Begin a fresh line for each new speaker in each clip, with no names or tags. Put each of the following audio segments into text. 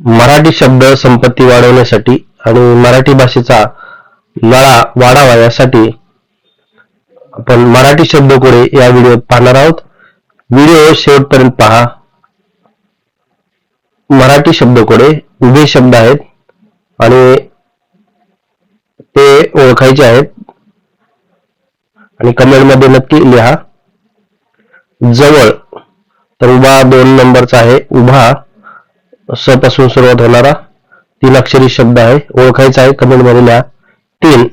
मराठी शब्द संपत्ती वाढवण्यासाठी आणि मराठी भाषेचा लळा वाढावा यासाठी आपण मराठी शब्दकोडे या व्हिडिओत पाहणार आहोत. व्हिडिओ शेवटपर्यंत पहा. मराठी शब्दकोडे उभे शब्द आहेत आणि ते ओळखायचे आहेत. आणि कमेंटमध्ये नक्की लिहा. जवळ तर उभा दोन नंबरचा आहे. उभा. स पासून सुरुवात होणारा तीन अक्षरी शब्द आहे. ओळखायचा आहे कमेंटमध्ये लिहा. तीन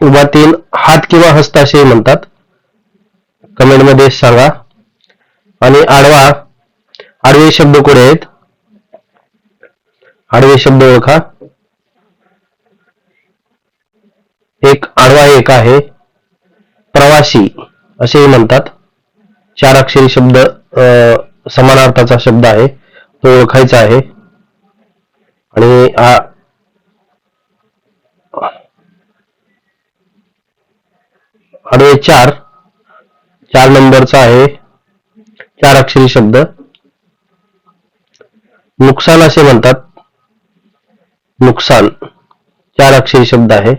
उभा तीन हात किंवा हस्त असे म्हणतात. कमेंटमध्ये सांगा. आणि आडवा आडवे शब्द कोडे आहेत? आडवे शब्द ओळखा. एक आडवा एक आहे. प्रवासी असेही म्हणतात. चार अक्षरी शब्द अं, समानार्थाचा शब्द आहे. तो ओळखायचा आहे. आणि हा चार चार नंबरचा आहे. चार अक्षरी शब्द. नुकसान असे म्हणतात. नुकसान. चार अक्षरी शब्द आहे.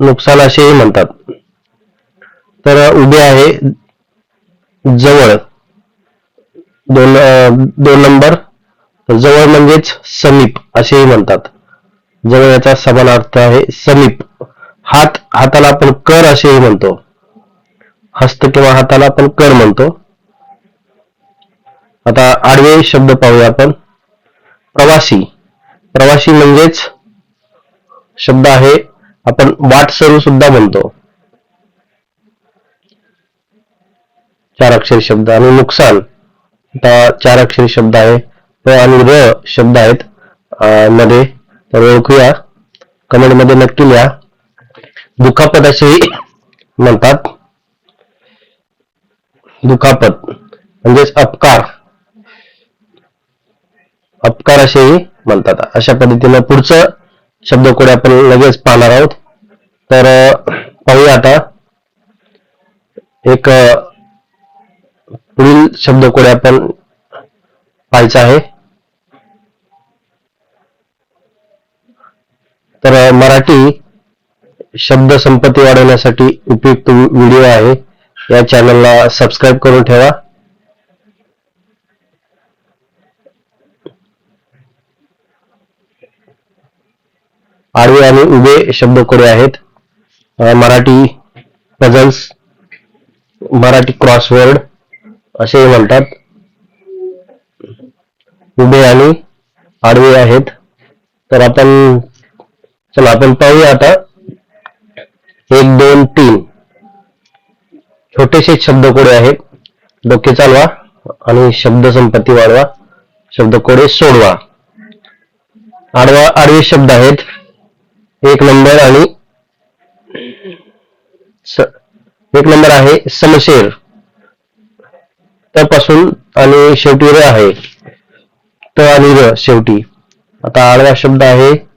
नुकसान असेही म्हणतात. तर उभे आहे जवळ. दोन दोन नंबर. जवळ म्हणजेच समीप असेही म्हणतात. जवळ याचा समान अर्थ आहे समीप. हात हाताला आपण कर असेही म्हणतो. हस्त किंवा हाताला आपण कर म्हणतो. आता आडवे शब्द पाहूया आपण. प्रवासी. प्रवासी म्हणजेच शब्द आहे आपण वाटसरू सुद्धा म्हणतो. चार अक्षरी शब्द आणि नुकसान. आता चार अक्षरी शब्द आहे. प आणि र शब्द आहेत. मध्ये तर ओळखूया. कमेंटमध्ये नक्की लिहा. दुखापत असेही म्हणतात. दुखापत म्हणजेच अपकार. अपकार असेही म्हणतात. अशा पद्धतीनं पुढचं शब्दकोडे आपण लगेच पाहणार आहोत. तर पाहूया आता. एक अं, पुढील शब्दकोड आपण पाहायचा आहे. तर मराठी शब्द संपत्ती वाढवण्यासाठी उपयुक्त व्हिडिओ आहे. या चॅनलला सबस्क्राईब करून ठेवा. आडवे आणि उभे शब्दकोडे आहेत. मराठी पझल्स मराठी क्रॉसवर्ड असेही म्हणतात. उभे आणि आडवे आहेत. तर आपण चला आपण पाहूया आता. एक दोन तीन. छोटेसे शब्दकोडे आहेत. डोके चालवा आणि शब्द संपत्ती वाढवा. शब्दकोडे सोडवा. आडवा आडवे शब्द आहेत. एक नंबर आणि स- एक नंबर आहे समशेर. त्यापासून आणि शेवटी र आहे. त आणि र शेवटी. आता आडवा शब्द आहे.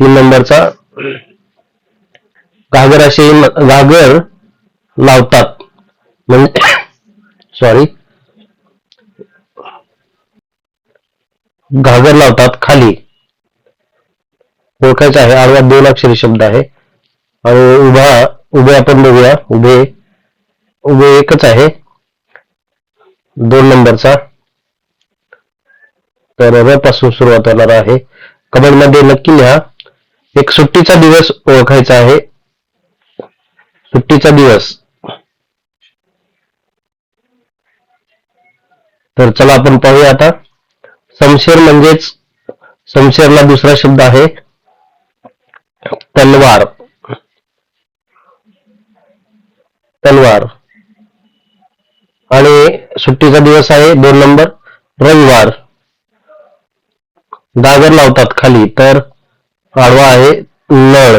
तीन नंबरचा घागर असे घागर लावतात. म्हणजे सॉरी घागर लावतात खाली. ओळखायचं आहे आडवा दोन अक्षरी शब्द आहे. आणि उभा उभे आपण बघूया. उभे उभे एकच आहे. दोन नंबरचा. तर र पासून सुरुवात होणार आहे. कमेंटमध्ये नक्की लिहा. एक सुट्टीचा दिवस ओळखायचा आहे. सुट्टीचा दिवस. तर चला आपण पाहूया आता. समशेर म्हणजेच समशेरला दुसरा शब्द आहे तलवार. तलवार. आणि सुट्टीचा दिवस आहे दोन नंबर रविवार. दागर लावतात खाली तर आडवा आहे. लळ.